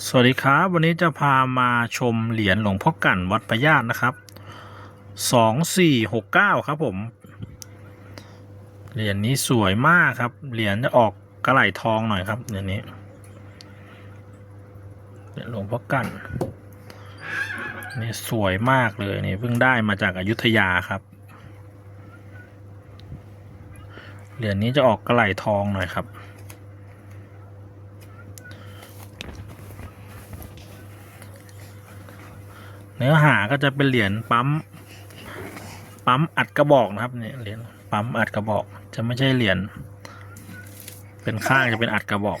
สวัสดีครับ วันนี้จะพามาชมเหรียญหลวงพ่อกั่นวัดประยาตนะครับสองสี่หกเก้าครับผม เหรียญนี้สวยมากครับ เหรียญจะออกกระไหลทองหน่อยครับเหรียญนี้เหรียญหลวงพ่อกั่นนี่สวยมากเลยนี่เพิ่งได้มาจากอายุทยาครับ เหรียญนี้จะออกกระไหลทองหน่อยครับ เนื้อหาก็จะเป็นเหรียญปั๊มปั๊มอัดกระบอกนะครับเนี่ยเหรียญปั๊มอัดกระบอก จะไม่ใช่เหรียญเป็นข้างจะเป็นอัดกระบอก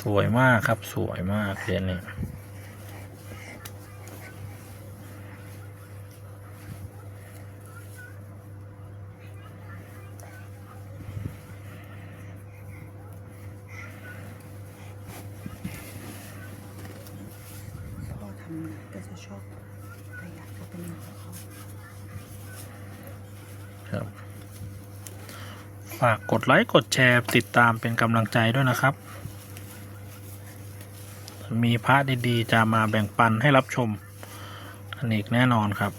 สวยมากครับสวยมากเหรียญนี้ พ่อทำงานก็ จะชอบแต่อยากจะเป็นของเขาครับ ฝากกดไลค์กดแชร์ติดตามเป็นกำลังใจด้วยนะครับ มีพระดีๆ จะมาแบ่งปันให้รับชมอันอีกแน่นอนครับ